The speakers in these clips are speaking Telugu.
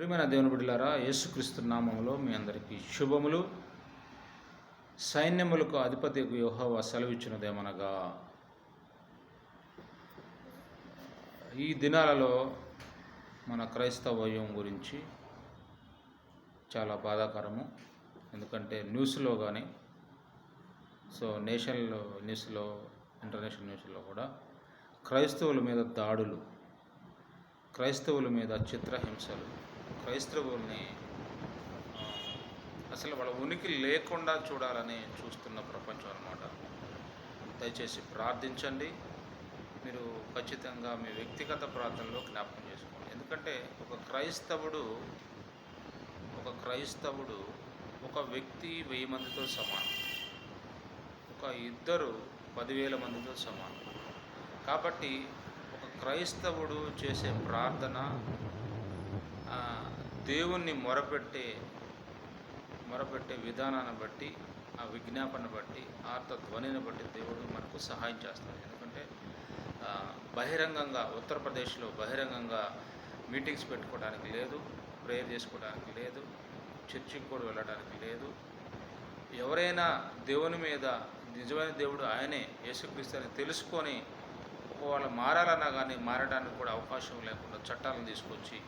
ప్రియమైన దేవుని బిడ్డలారా యేసుక్రీస్తు నామంలో మీ అందరికీ శుభములు. సైన్యములకు అధిపతి యోహోవా సెలవిచ్చినదేమనగా ఈ దినాలలో మన క్రైస్తవ్యం గురించి చాలా బాధాకరము. ఎందుకంటే న్యూస్లో కానీ సో నేషనల్ న్యూస్లో ఇంటర్నేషనల్ న్యూస్లో కూడా క్రైస్తవుల మీద దాడులు క్రైస్తవుల మీద చిత్రహింసలు క్రైస్తవుల్ని అసలు వాళ్ళ ఉనికి లేకుండా చూడాలని చూస్తున్న ప్రపంచం అనమాట దయచేసి ప్రార్థించండి. మీరు ఖచ్చితంగా మీ వ్యక్తిగత ప్రార్థనలో జ్ఞాపకం చేసుకోండి. ఎందుకంటే ఒక క్రైస్తవుడు ఒక క్రైస్తవుడు ఒక వ్యక్తి వెయ్యి మందితో సమానం. ఒక ఇద్దరు పదివేల మందితో సమానం. కాబట్టి ఒక క్రైస్తవుడు చేసే ప్రార్థన దేవుణ్ణి మొరపెట్టే మొరపెట్టే విధానాన్ని బట్టి ఆ విజ్ఞాపన బట్టి ఆర్త ధ్వనిని బట్టి దేవుడు మనకు సహాయం చేస్తాడు. ఎందుకంటే బహిరంగంగా ఉత్తరప్రదేశ్లో బహిరంగంగా మీటింగ్స్ పెట్టుకోవడానికి లేదు ప్రేయర్ చేసుకోవడానికి లేదు చర్చికి కూడా వెళ్ళడానికి లేదు. ఎవరైనా దేవుని మీద నిజమైన దేవుడు ఆయనే యేసుక్రీస్తు అని తెలుసుకొని వాళ్ళు మారాలన్నా కానీ మారడానికి కూడా అవకాశం లేకుండా చట్టాలను తీసుకొచ్చి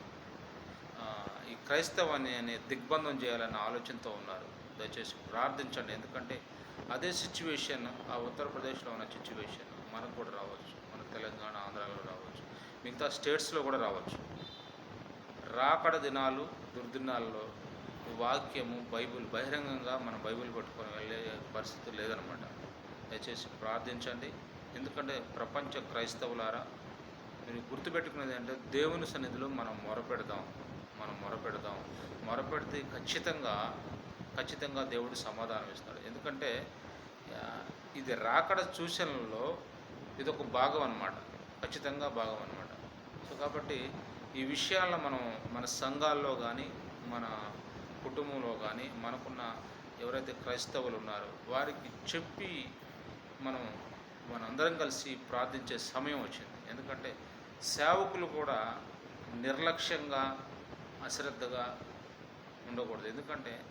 ఈ క్రైస్తవాన్ని అనే దిగ్బంధం చేయాలన్న ఆలోచనతో ఉన్నారు. దయచేసి ప్రార్థించండి. ఎందుకంటే అదే సిచ్యువేషన్ ఆ ఉత్తరప్రదేశ్లో ఉన్న సిచ్యువేషన్ మనకు కూడా రావచ్చు. మన తెలంగాణ ఆంధ్రాలో రావచ్చు. మిగతా స్టేట్స్లో కూడా రావచ్చు. రాకడ దినాలు దుర్దినాల్లో వాక్యము బైబిల్ బహిరంగంగా మనం బైబిల్ పట్టుకొని వెళ్ళే పరిస్థితి లేదనమాట. దయచేసి ప్రార్థించండి. ఎందుకంటే ప్రపంచ క్రైస్తవులారా మీరు గుర్తుపెట్టుకునేది అంటే దేవుని సన్నిధిలో మనం మొరపెడదాం మనం మొరపెడదాం. మొరపెడితే ఖచ్చితంగా ఖచ్చితంగా దేవుడు సమాధానం ఇస్తాడు. ఎందుకంటే ఇది రాకడ సూచనలలో ఇది ఒక భాగం అన్నమాట. ఖచ్చితంగా భాగం అనమాట సో కాబట్టి ఈ విషయాలను మనం మన సంఘాల్లో కానీ మన కుటుంబంలో కానీ మనకున్న ఎవరైతే క్రైస్తవులు ఉన్నారో వారికి చెప్పి మనం మనందరం కలిసి ప్రార్థించే సమయం వచ్చింది. ఎందుకంటే సేవకులు కూడా నిర్లక్ష్యంగా అశ్రద్ధగా ఉండకూడదు. ఎందుకంటే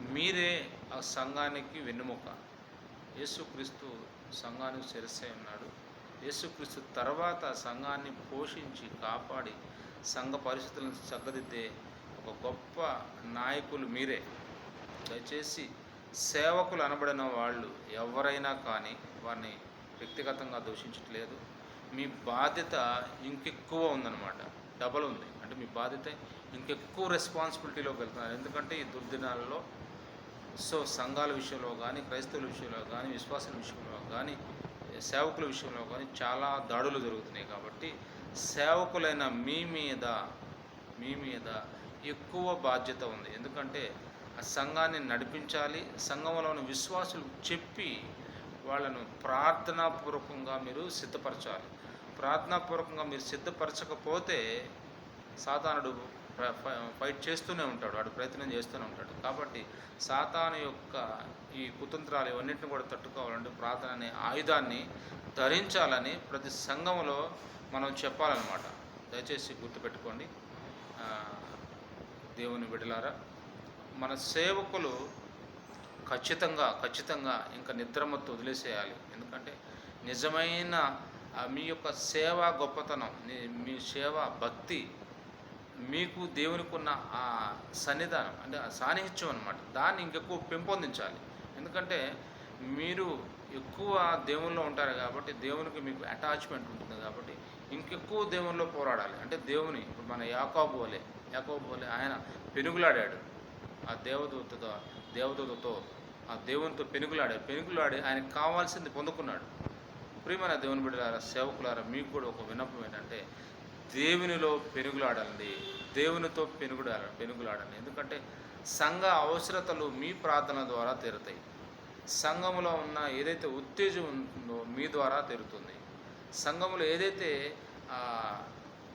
మీరే ఆ సంఘానికి వెన్నుముక. యేసుక్రీస్తు సంఘానికి శిరస్సై ఉన్నాడు. యేసుక్రీస్తు తర్వాత సంఘాన్ని పోషించి కాపాడి సంఘ పరిస్థితులను చక్కదిద్దే ఒక గొప్ప నాయకులు మీరే. దయచేసి సేవకులు అనబడిన వాళ్ళు ఎవరైనా కానీ వారిని వ్యక్తిగతంగా దూషించట్లేదు. మీ బాధ్యత ఇంకెక్కువ ఉందన్నమాట. డబల్ ఉంది. అంటే మీ బాధ్యత ఇంకెక్కువ రెస్పాన్సిబిలిటీలోకి వెళ్తున్నారు. ఎందుకంటే ఈ దుర్దినాలలో సో సంఘాల విషయంలో కానీ క్రైస్తవుల విషయంలో కానీ విశ్వాసుల విషయంలో కానీ సేవకుల విషయంలో కానీ చాలా దాడులు జరుగుతున్నాయి కాబట్టి సేవకులైన మీ మీద మీ మీద ఎక్కువ బాధ్యత ఉంది. ఎందుకంటే ఆ సంఘాన్ని నడిపించాలి సంఘంలోని విశ్వాసులు చెప్పి వాళ్ళను ప్రార్థనాపూర్వకంగా మీరు సిద్ధపరచాలి. ప్రార్థనాపూర్వకంగా మీరు సిద్ధపరచకపోతే సాధారణుడు ఫైట్ చేస్తూనే ఉంటాడు వాడు ప్రయత్నం చేస్తూనే ఉంటాడు. కాబట్టి సాతాను యొక్క ఈ కుతంత్రాలు ఇవన్నింటిని కూడా తట్టుకోవాలంటే ప్రార్థన అనే ఆయుధాన్ని ధరించాలని ప్రతి సంఘంలో మనం చెప్పాలన్నమాట. దయచేసి గుర్తుపెట్టుకోండి. దేవుని విడలారా మన సేవకులు ఖచ్చితంగా ఖచ్చితంగా ఇంకా నిద్రమత్తు వదిలేసేయాలి. ఎందుకంటే నిజమైన మీ యొక్క సేవ గొప్పతనం మీ సేవ భక్తి మీకు దేవునికి ఉన్న ఆ సన్నిధానం అంటే ఆ సాన్నిహిత్యం అనమాట దాన్ని ఇంకెక్కువ పెంపొందించాలి. ఎందుకంటే మీరు ఎక్కువ దేవుల్లో ఉంటారు కాబట్టి దేవునికి మీకు అటాచ్మెంట్ ఉంటుంది కాబట్టి ఇంకెక్కువ దేవుల్లో పోరాడాలి. అంటే దేవుని ఇప్పుడు మన యాకోబోలే యాకోబోలే ఆయన పెనుగులాడాడు. ఆ దేవదూతతో దేవదూతతో ఆ దేవునితో పెనుగులాడాడు పెనుగులాడి ఆయనకు కావాల్సింది పొందుకున్నాడు. ప్రియమైన దేవుని బిడ్డలారా సేవకులారా మీకు కూడా ఒక విన్నపం ఏంటంటే దేవునిలో పెనుగులాడండి దేవునితో పెనుగుడాడ పెనుగులాడండి. ఎందుకంటే సంఘ అవసరతలు మీ ప్రార్థన ద్వారా తీరుతాయి. సంఘములో ఉన్న ఏదైతే ఉత్తేజం ఉంటుందో మీ ద్వారా తీరుతుంది. సంఘములో ఏదైతే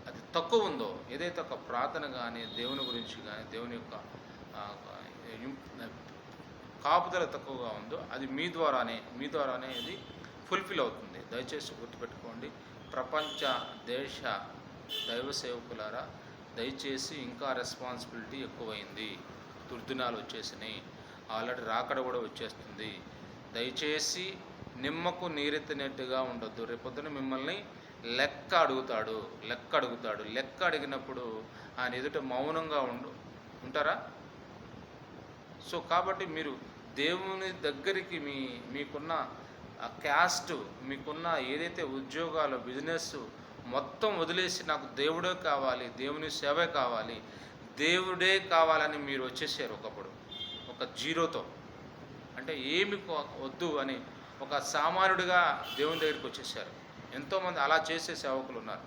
అది తక్కువ ఉందో ఏదైతే ఒక ప్రార్థన కానీ దేవుని గురించి కానీ దేవుని యొక్క కాపుదల తక్కువగా ఉందో అది మీ ద్వారానే మీ ద్వారానే ఇది ఫుల్ఫిల్ అవుతుంది. దయచేసి గుర్తుపెట్టుకోండి. ప్రపంచ దేశ దైవ సేవకులారా దయచేసి ఇంకా రెస్పాన్సిబిలిటీ ఎక్కువైంది. దుర్దినాలు వచ్చేసినాయి. ఆల్రెడీ రాకడ కూడా వచ్చేస్తుంది. దయచేసి నిమ్మకు నీరెత్తినట్టుగా ఉండొద్దు. రేపొద్దున మిమ్మల్ని లెక్క అడుగుతాడు. లెక్క అడుగుతాడు. లెక్క అడిగినప్పుడు ఆయన ఎదుట మౌనంగా ఉండు ఉంటారా? సో కాబట్టి మీరు దేవుని దగ్గరికి మీ మీకున్న క్యాస్ట్ మీకున్న ఏదైతే ఉద్యోగాలు బిజినెస్ మొత్తం వదిలేసి నాకు దేవుడే కావాలి దేవుని సేవే కావాలి దేవుడే కావాలని మీరు వచ్చేసారు ఒకప్పుడు. ఒక జీరోతో. అంటే ఏమి వద్దు అని ఒక సామాన్యుడిగా దేవుని దగ్గరికి వచ్చేసారు. ఎంతోమంది అలా చేసే సేవకులు ఉన్నారు.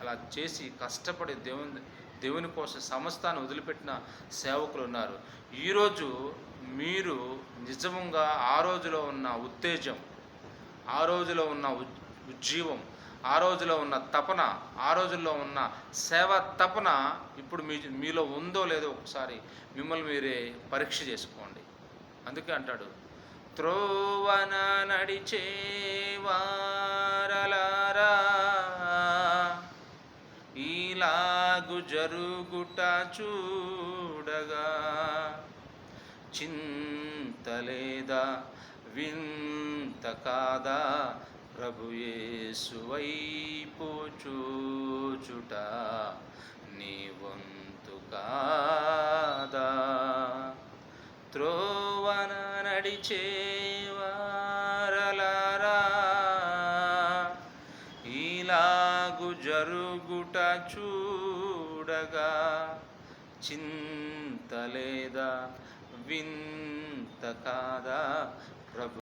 అలా చేసి కష్టపడి దేవుని దేవుని కోసం సమస్తాన్ని వదిలిపెట్టిన సేవకులు ఉన్నారు. ఈరోజు మీరు నిజంగా ఆ రోజులో ఉన్న ఉత్తేజం ఆ రోజులో ఉన్న ఉజ్జీవం ఆ రోజులో ఉన్న తపన ఆ రోజుల్లో ఉన్న సేవ తపన ఇప్పుడు మీ మీలో ఉందో లేదో ఒకసారి మిమ్మల్ని మీరే పరీక్ష చేసుకోండి. అందుకే అంటాడు త్రోవన నడిచే వారలారా ఈలాగు జరుగుట చూడగా చింతలేదా వింత కాదా ప్రభుయేసు చూచుట నీ వంతు కాదా. త్రోవన నడిచేవారలారా ఇలాగు జరుగుట చూడగా చింతలేదా వింత కాదా. ప్రభు